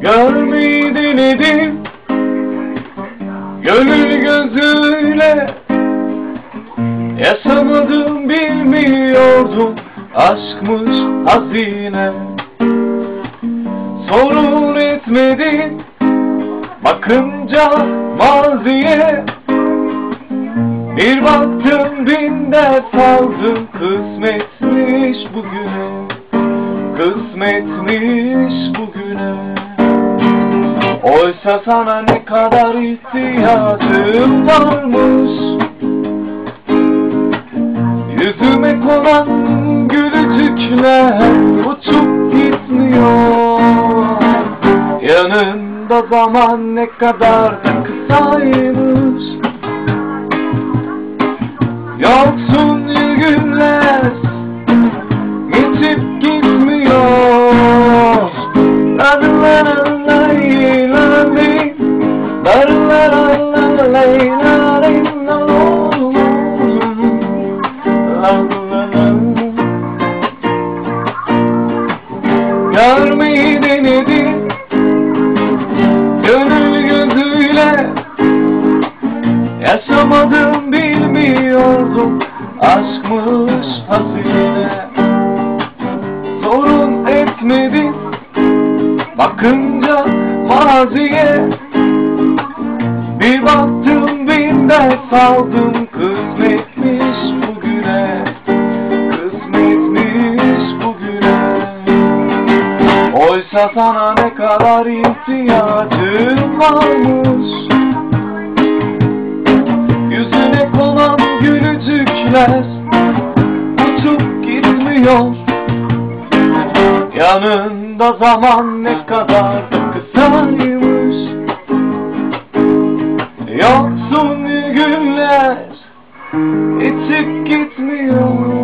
Görmeyi denedim Gönül gözüyle Yaşamadım bilmiyordum. Aşkmış hazine. Sorun etmedin Bakınca maziye. Bir baktım bin dert aldım Kısmetmiş bugüne. Kısmetmiş bugüne Oysa sana ne kadar ihtiyacım varmış? Yüzüme konan gülücükler uçup gitmiyor. Yanında zaman ne kadar da kısaymış. Yoksun günler Görmeyi denedim Gönül gözüyle Yaşamadım bilmiyordum Aşkmış hazine Sorun etmedim Bakınca maziye. Bir baktım bin dert aldım Oysa sana ne kadar ihtiyacım varmış. Yüzüne konan gülücükler Uçup gitmiyor. Yanında zaman ne kadar da kısaymış. Yoksun günler Geçip gitmiyor